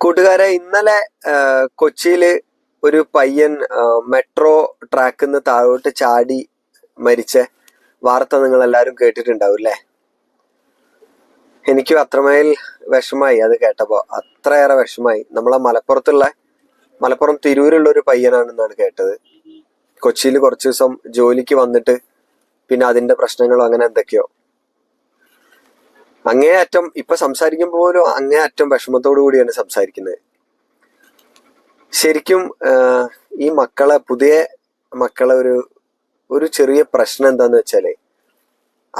കൂട്ടുകാരെ ഇന്നലെ കൊച്ചിയിൽ ഒരു പയ്യൻ മെട്രോ ട്രാക്കിൽ നിന്ന് താഴോട്ട് ചാടി മരിച്ച വാർത്ത നിങ്ങൾ എല്ലാവരും കേട്ടിട്ടുണ്ടാവും അല്ലേ എനിക്കും അത്രമേൽ വിഷമായി അത് കേട്ടപ്പോൾ അത്രയേറെ വിഷമായി നമ്മളെ മലപ്പുറത്തുള്ള മലപ്പുറം തിരൂരുള്ള ഒരു പയ്യനാണെന്നാണ് കേട്ടത്. കൊച്ചിയിൽ കുറച്ച് ദിവസം ജോലിക്ക് വന്നിട്ട് പിന്നെ അതിന്റെ പ്രശ്നങ്ങളോ അങ്ങനെ എന്തൊക്കെയോ. അങ്ങേയറ്റം ഇപ്പൊ സംസാരിക്കുമ്പോൾ പോലും അങ്ങേയറ്റം വിഷമത്തോടു കൂടിയാണ് സംസാരിക്കുന്നത്. ശരിക്കും ഈ മക്കളെ പുതിയ മക്കളെ ഒരു ഒരു ചെറിയ പ്രശ്നം എന്താന്ന് വെച്ചാൽ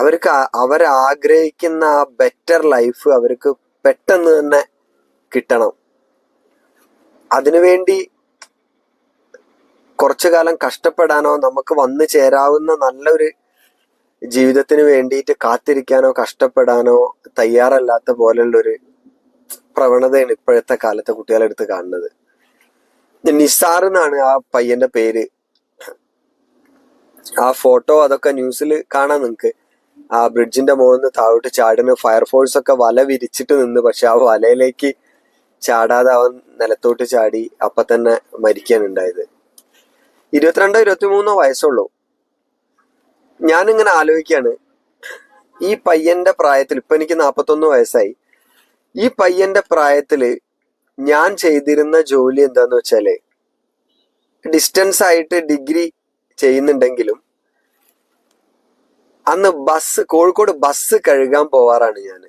അവർക്ക് അവർ അവരാഗ്രഹിക്കുന്ന ആ ബെറ്റർ ലൈഫ് അവർക്ക് പെട്ടെന്ന് തന്നെ കിട്ടണം. അതിനുവേണ്ടി കുറച്ചു കാലം കഷ്ടപ്പെടാനോ നമുക്ക് വന്നു ചേരാവുന്ന നല്ലൊരു ജീവിതത്തിന് വേണ്ടിയിട്ട് കാത്തിരിക്കാനോ കഷ്ടപ്പെടാനോ തയ്യാറല്ലാത്ത പോലുള്ളൊരു പ്രവണതയാണ് ഇപ്പോഴത്തെ കാലത്തെ കുട്ടികളെടുത്ത് കാണുന്നത്. നിസാർ എന്നാണ് ആ പയ്യന്റെ പേര്. ആ ഫോട്ടോ അതൊക്കെ ന്യൂസിൽ കാണാം നിങ്ങക്ക്. ആ ബ്രിഡ്ജിന്റെ മുകളിൽ നിന്ന് താഴോട്ട് ചാടുന്ന ഫയർഫോഴ്സ് ഒക്കെ വല വിരിച്ചിട്ട് നിന്ന് പക്ഷെ ആ വലയിലേക്ക് ചാടാതെ അവൻ നിലത്തോട്ട് ചാടി അപ്പൊ തന്നെ മരിക്കാനുണ്ടായത്. ഇരുപത്തിരണ്ടോ ഇരുപത്തിമൂന്നോ വയസ്സുള്ളൂ. ഞാനിങ്ങനെ ആലോചിക്കാണ് ഈ പയ്യന്റെ പ്രായത്തിൽ ഇപ്പൊ എനിക്ക് നാപ്പത്തൊന്ന് വയസ്സായി. ഈ പയ്യന്റെ പ്രായത്തിൽ ഞാൻ ചെയ്തിരുന്ന ജോലി എന്താന്ന് വെച്ചാൽ ഡിസ്റ്റൻസ് ആയിട്ട് ഡിഗ്രി ചെയ്യുന്നുണ്ടെങ്കിലും അന്ന് ബസ് കോഴിക്കോട് ബസ് കഴുകാൻ പോവാറാണ് ഞാൻ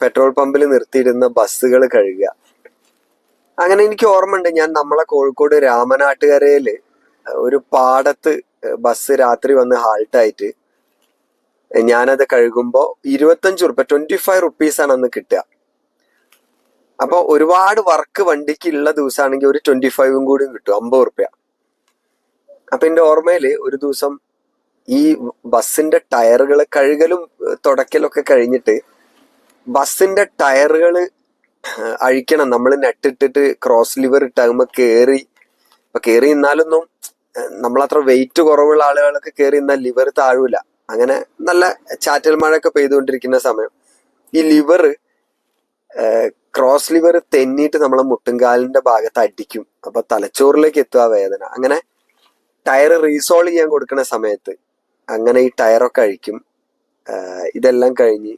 പെട്രോൾ പമ്പിൽ നിർത്തിയിരുന്ന ബസ്സുകൾ കഴുകുക. അങ്ങനെ എനിക്ക് ഓർമ്മയുണ്ട് ഞാൻ നമ്മളെ കോഴിക്കോട് രാമനാട്ടുകരയിൽ ഒരു പാടത്ത് ബസ് രാത്രി വന്ന് ഹാൾട്ടായിട്ട് ഞാനത് കഴുകുമ്പോൾ ഇരുപത്തഞ്ച് റുപ്യ ട്വന്റി ഫൈവ് റുപ്പീസാണ് അന്ന് കിട്ടുക. അപ്പൊ ഒരുപാട് വർക്ക് വണ്ടിക്ക് ഉള്ള ദിവസമാണെങ്കിൽ ഒരു ട്വന്റി ഫൈവും കൂടി കിട്ടും അമ്പത് റുപ്യ അപ്പൊ എന്റെ ഓർമ്മയിൽ ഒരു ദിവസം ഈ ബസ്സിന്റെ ടയറുകൾ കഴുകലും തുടക്കലൊക്കെ കഴിഞ്ഞിട്ട് ബസ്സിന്റെ ടയറുകൾ അഴിക്കണം. നമ്മൾ നെട്ടിട്ടിട്ട് ക്രോസ് ലിവർ ഇട്ടാകുമ്പോ കേറി അപ്പൊ കേറി നിന്നാലൊന്നും നമ്മളത്ര വെയിറ്റ് കുറവുള്ള ആളുകളൊക്കെ കയറി ഇന്ന ലിവർ താഴൂല. അങ്ങനെ നല്ല ചാറ്റൽ മഴയൊക്കെ പെയ്തുകൊണ്ടിരിക്കുന്ന സമയം. ഈ ലിവർ ക്രോസ് ലിവർ തെന്നിട്ട് നമ്മളെ മുട്ടുംകാലിന്റെ ഭാഗത്ത് അടിക്കും. അപ്പൊ തലച്ചോറിലേക്ക് എത്തുക വേദന. അങ്ങനെ ടയർ റീസോൾവ് ചെയ്യാൻ കൊടുക്കുന്ന സമയത്ത് അങ്ങനെ ഈ ടയറൊക്കെ അഴിക്കും. ഇതെല്ലാം കഴിഞ്ഞ്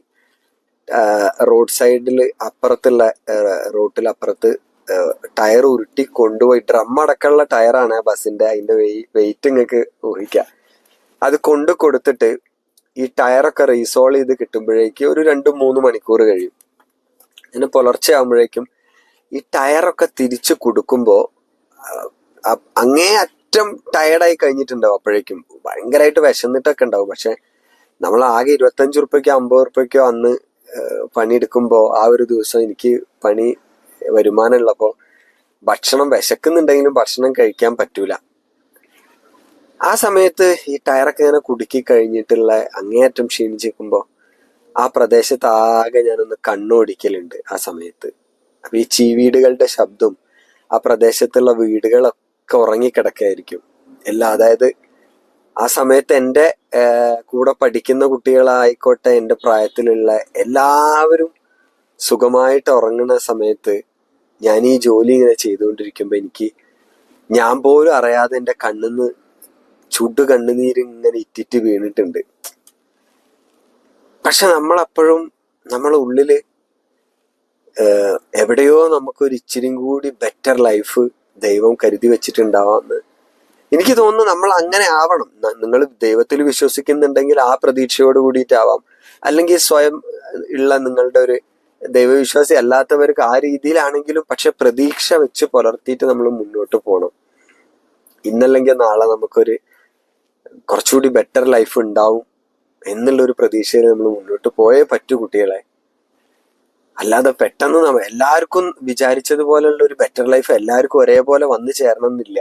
റോഡ് സൈഡിൽ അപ്പുറത്തുള്ള റോട്ടിൽ അപ്പുറത്ത് ടയർ ഉരുട്ടി കൊണ്ടുപോയി ഡ്രം അടക്കമുള്ള ടയറാണ് ബസ്സിന്റെ അതിന്റെ വെയിറ്റ് നിങ്ങൾക്ക് ഊഹിക്കാം. അത് കൊണ്ട് കൊടുത്തിട്ട് ഈ ടയറൊക്കെ റീസോൾവ് ചെയ്ത് കിട്ടുമ്പോഴേക്ക് ഒരു രണ്ട് മൂന്ന് മണിക്കൂർ കഴിയും. അങ്ങനെ പുലർച്ചെ ആകുമ്പോഴേക്കും ഈ ടയറൊക്കെ തിരിച്ച് കൊടുക്കുമ്പോൾ അങ്ങേ അറ്റം ടയർഡായി കഴിഞ്ഞിട്ടുണ്ടാവും അപ്പോഴേക്കും. ഭയങ്കരമായിട്ട് വിശന്നിട്ടൊക്കെ ഉണ്ടാവും. പക്ഷെ നമ്മൾ ആകെ ഇരുപത്തഞ്ച് ഉറുപ്പ്യക്കോ അമ്പത് ഉറുപ്പ്യക്കോ അന്ന് പണിയെടുക്കുമ്പോൾ ആ ഒരു ദിവസം എനിക്ക് പണി വരുമാനമുള്ളപ്പോൾ ഭക്ഷണം വിശക്കുന്നുണ്ടെങ്കിലും ഭക്ഷണം കഴിക്കാൻ പറ്റൂല. ആ സമയത്ത് ഈ ടയറൊക്കെ ഇങ്ങനെ കുടുക്കി കഴിഞ്ഞിട്ടുള്ള അങ്ങേയറ്റം ക്ഷീണിച്ചിരിക്കുമ്പോൾ ആ പ്രദേശത്ത് ആകെ ഞാനൊന്ന് കണ്ണോടിക്കലുണ്ട് ആ സമയത്ത്. അപ്പൊ ഈ ചീവീടുകളുടെ ശബ്ദം ആ പ്രദേശത്തുള്ള വീടുകളൊക്കെ ഉറങ്ങിക്കിടക്കായിരിക്കും. എല്ലാ അതായത് ആ സമയത്ത് എന്റെ കൂടെ പഠിക്കുന്ന കുട്ടികളായിക്കോട്ടെ എന്റെ പ്രായത്തിലുള്ള എല്ലാവരും സുഖമായിട്ട് ഉറങ്ങുന്ന സമയത്ത് ഞാൻ ഈ ജോലി ഇങ്ങനെ ചെയ്തുകൊണ്ടിരിക്കുമ്പോൾ എനിക്ക് ഞാൻ പോലും അറിയാതെ എന്റെ കണ്ണിന്ന് ചുടു കണ്ണുനീര് ഇങ്ങനെ ഇറ്റിറ്റ് വീണിട്ടുണ്ട്. പക്ഷെ നമ്മളപ്പോഴും നമ്മളെ ഉള്ളിൽ എവിടെയോ നമുക്കൊരു ഇച്ചിരിയും കൂടി ബെറ്റർ ലൈഫ് ദൈവം കരുതി വെച്ചിട്ടുണ്ടാവാന്ന് എനിക്ക് തോന്നുന്നു നമ്മൾ അങ്ങനെ ആവണം. നിങ്ങൾ ദൈവത്തിൽ വിശ്വസിക്കുന്നുണ്ടെങ്കിൽ ആ പ്രതീക്ഷയോട് കൂടിയിട്ടാവാം. അല്ലെങ്കിൽ സ്വയം ഉള്ള നിങ്ങളുടെ ഒരു ദൈവവിശ്വാസി അല്ലാത്തവർക്ക് ആ രീതിയിലാണെങ്കിലും പക്ഷെ പ്രതീക്ഷ വെച്ച് പുലർത്തിയിട്ട് നമ്മൾ മുന്നോട്ട് പോകണം ഇന്നല്ലെങ്കിൽ നാളെ നമുക്കൊരു കുറച്ചുകൂടി ബെറ്റർ ലൈഫ് ഉണ്ടാവും എന്നുള്ള ഒരു പ്രതീക്ഷയിൽ നമ്മൾ മുന്നോട്ട് പോയേ പറ്റൂ കുട്ടികളെ. അല്ലാതെ പെട്ടെന്ന് എല്ലാവർക്കും വിചാരിച്ചതുപോലെയുള്ള ഒരു ബെറ്റർ ലൈഫ് എല്ലാവർക്കും ഒരേപോലെ വന്നു ചേരണം എന്നില്ല